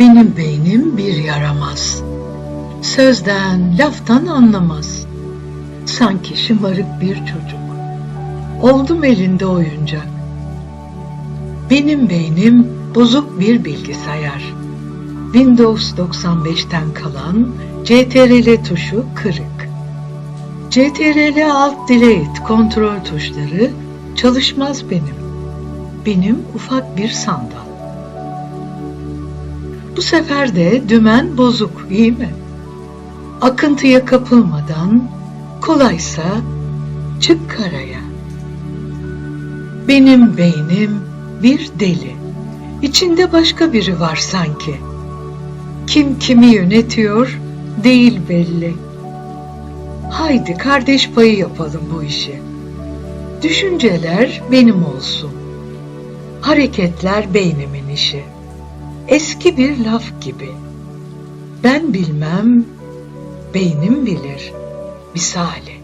Benim beynim bir yaramaz. Sözden, laftan anlamaz. Sanki şımarık bir çocuk. Oldum elinde oyuncak. Benim beynim bozuk bir bilgisayar. Windows 95'ten kalan CTRL tuşu kırık. CTRL Alt Delete kontrol tuşları çalışmaz benim. Benim ufak bir sandal. Bu sefer de dümen bozuk, iyi mi? Akıntıya kapılmadan, kolaysa çık karaya. Benim beynim bir deli. İçinde başka biri var sanki. Kim kimi yönetiyor değil belli. Haydi kardeş payı yapalım bu işi. Düşünceler benim olsun. Hareketler beynimin işi. Eski bir laf gibi. Ben bilmem, beynim bilir. Misali.